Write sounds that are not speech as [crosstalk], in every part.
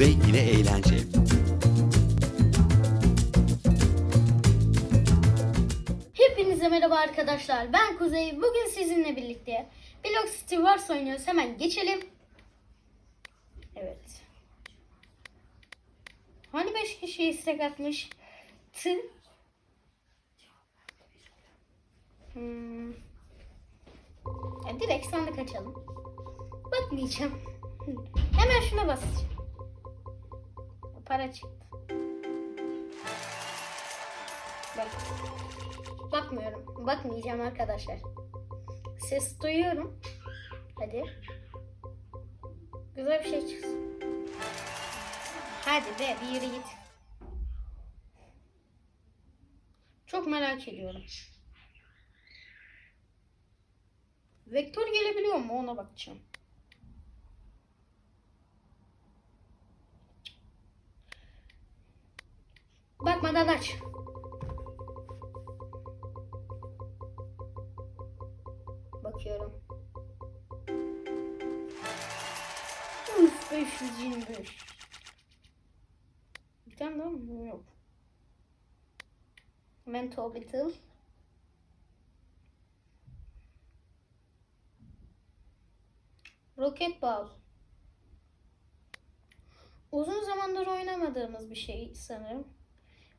Kuzey yine eğlence. Hepinize merhaba arkadaşlar. Ben Kuzey. Bugün sizinle birlikte Block City Wars oynuyoruz. Hemen geçelim. Evet. Hani 5 kişi istek atmış? Tı. Hmm. Ya direkt sandık açalım. Bakmayacağım. Hemen şuna basacağım. Para çıktı. Bak. Bakmıyorum. Bakmayacağım arkadaşlar. Ses duyuyorum. Hadi. Güzel bir şey çıksın. Hadi be bir yürü git. Çok merak ediyorum. Vektör gelebiliyor mu ona bakacağım. Bakmadan aç. Bakıyorum. Uf 525. Bir tane daha mı? Yok. Mental Battle. Rocket Ball. Uzun zamandır oynamadığımız bir şey sanırım.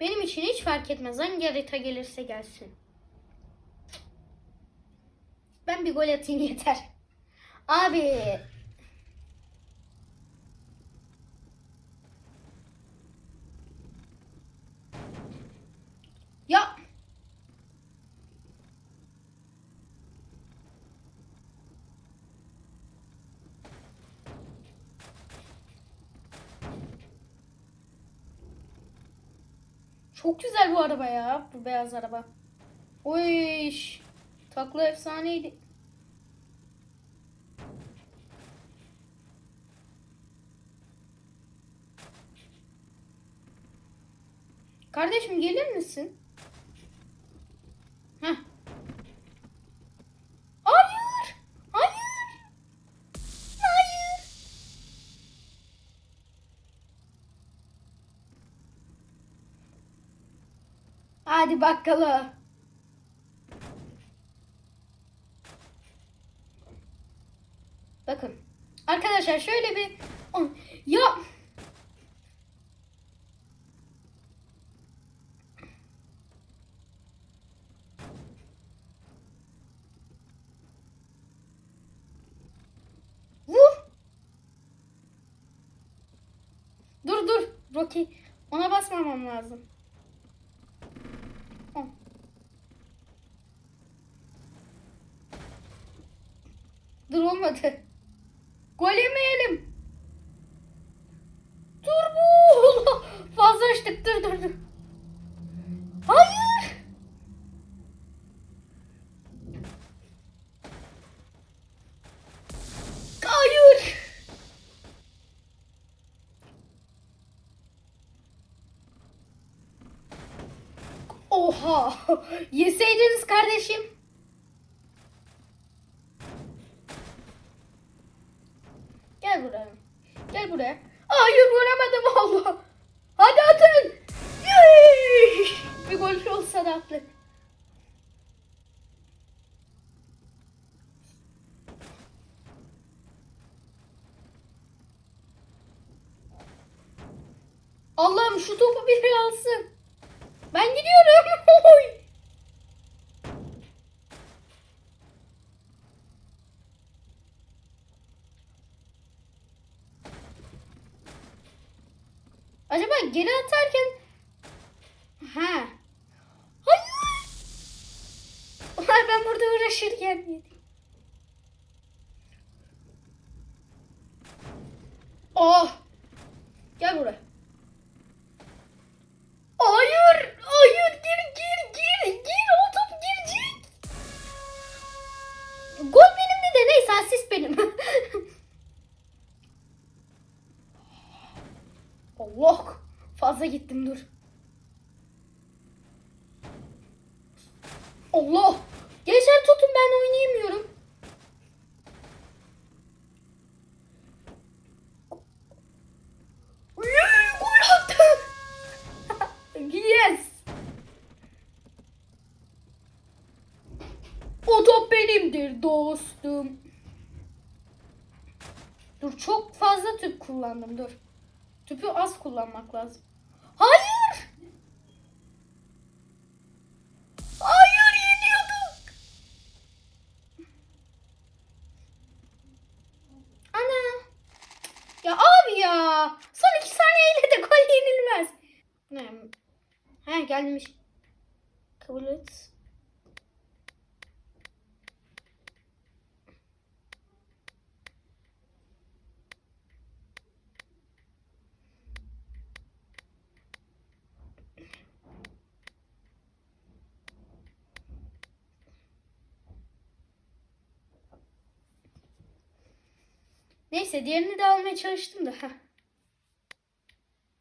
Benim için hiç fark etmez. Hangi harita gelirse gelsin. Ben bir gol atayım yeter. Abi. Ya. Çok güzel bu araba ya. Bu beyaz araba. Oy. Takla efsaneydi. Kardeşim gelir misin? Heh. Hayır. Hayır. Hayır. Hadi bakalım. Bakın. Arkadaşlar şöyle bir ya. Dur dur. Rocky. Ona basmamam lazım. Olmadı. Gol yemeyelim. Dur bu. Fazla açtık. Dur dur dur. Hayır. Hayır. Oha. Yeseydiniz kardeşim. Attık. Allah'ım şu topu biri alsın. Ben gidiyorum. [laughs] Oy. Acaba geri atarken ha hayır Ulan ben burada uğraşırken yedim. Oh Çok fazla tüp kullandım dur. Tüpü az kullanmak lazım. Hayır! Hayır yeniyorduk. Ana. Ya abi ya. Son iki saniyeyle de gol yenilmez. He gelmiş. Kabul et. Neyse diğerini de almaya çalıştım da. Heh.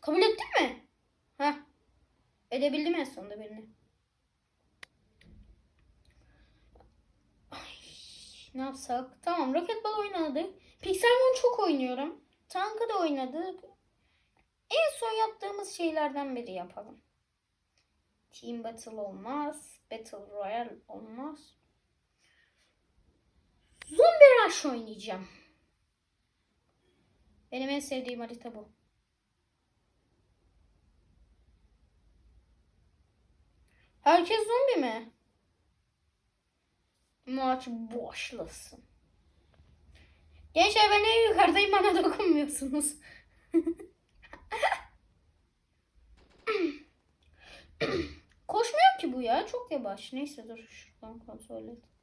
Kabul ettin mi? Ha. Edebildim en sonunda birini. Ay, ne yapsak? Tamam Rocketball oynadık. Pixelmon çok oynuyorum. Tank'a da oynadık. En son yaptığımız şeylerden biri yapalım. Team Battle olmaz. Battle Royale olmaz. Zombie Rush oynayacağım. Benim en sevdiğim harita bu. Herkes zombi mi? Maç başlasın. Gençler ben en yukarıdayım bana dokunmuyorsunuz. [laughs] Koşmuyor ki bu ya. Çok yavaş. Neyse dur şuradan kontrol et.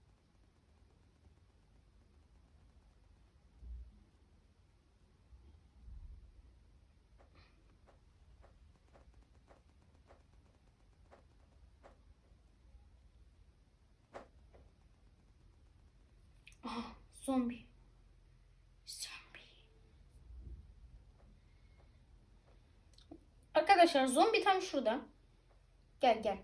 Aha, zombi. Zombi. Arkadaşlar zombi tam şurada. Gel gel.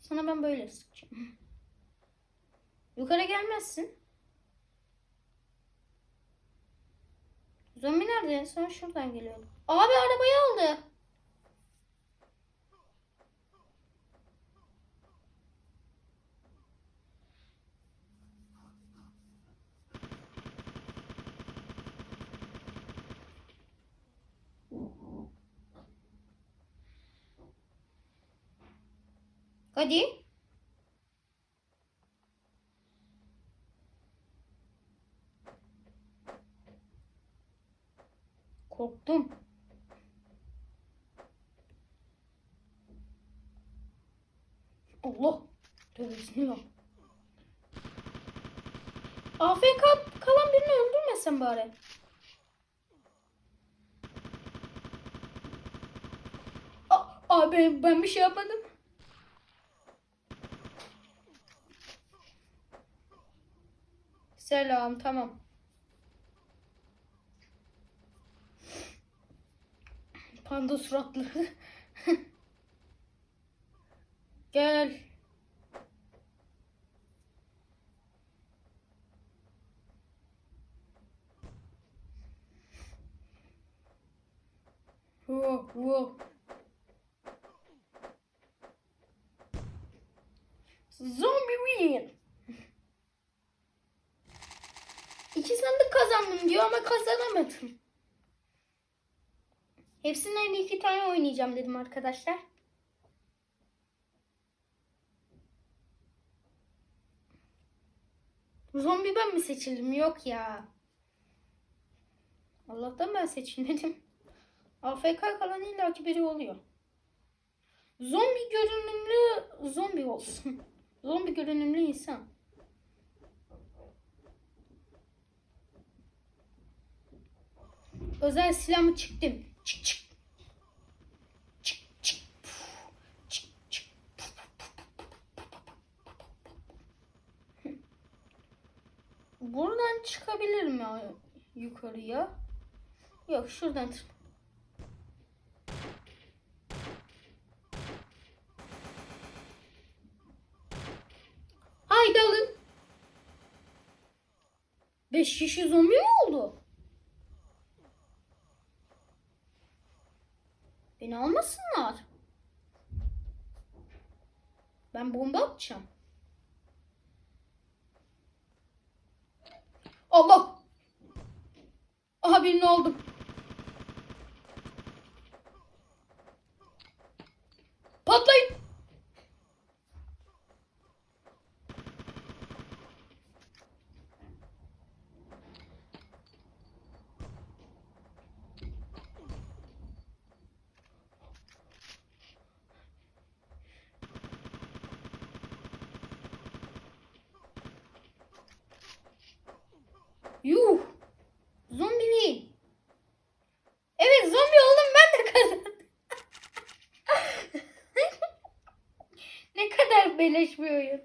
Sana ben böyle sıkacağım. Yukarı gelmezsin. Zombi nerede? Sen şuradan geliyordu. Abi arabayı aldı. Hadi. Korktum. Allah. Tövbe bismillah. AFK kalan birini öldürmesen bari. A- Abi ben bir şey yapmadım. Selam tamam. Panda suratlı. [laughs] Gel. Whoa, whoa. Zombie win. İki sandık kazandım diyor ama kazanamadım. Hepsinden iki tane oynayacağım dedim arkadaşlar. Zombi ben mi seçildim? Yok ya. Allah'tan ben seçilmedim. [laughs] AFK kalan illaki biri oluyor. Zombi görünümlü zombi olsun. [laughs] Zombi görünümlü insan. Özel silahımı çıktım. Çık çık. Çık çık. Çık çık. Buradan çıkabilir mi yukarıya? Yok şuradan tır- Haydi alın. Beş kişi zombi mi oldu? Bomba atacağım. Allah! Aha birini aldım. Yuh! Zombi değil. Evet zombi oldum ben de kazandım. [laughs] ne kadar beleş bir oyun.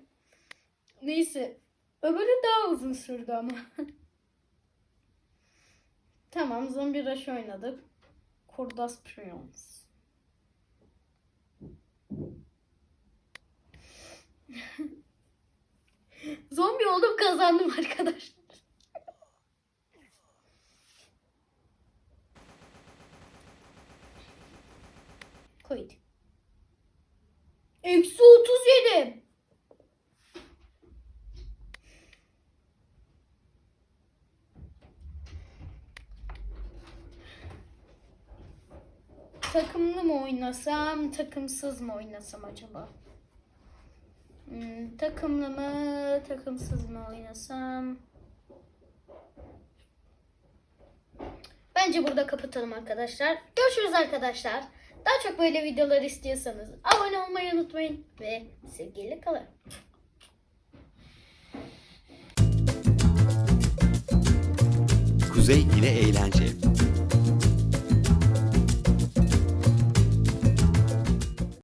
Neyse. Öbürü daha uzun sürdü ama. [laughs] tamam zombi rush oynadık. Kurdas Prions. [laughs] zombi oldum kazandım arkadaşlar. Koydu. Eksi 37. Takımlı mı oynasam, takımsız mı oynasam acaba? Hmm, takımlı mı, takımsız mı oynasam? Bence burada kapatalım arkadaşlar. Görüşürüz arkadaşlar. Daha çok böyle videolar istiyorsanız abone olmayı unutmayın ve sevgiyle kalın. Kuzey ile eğlence.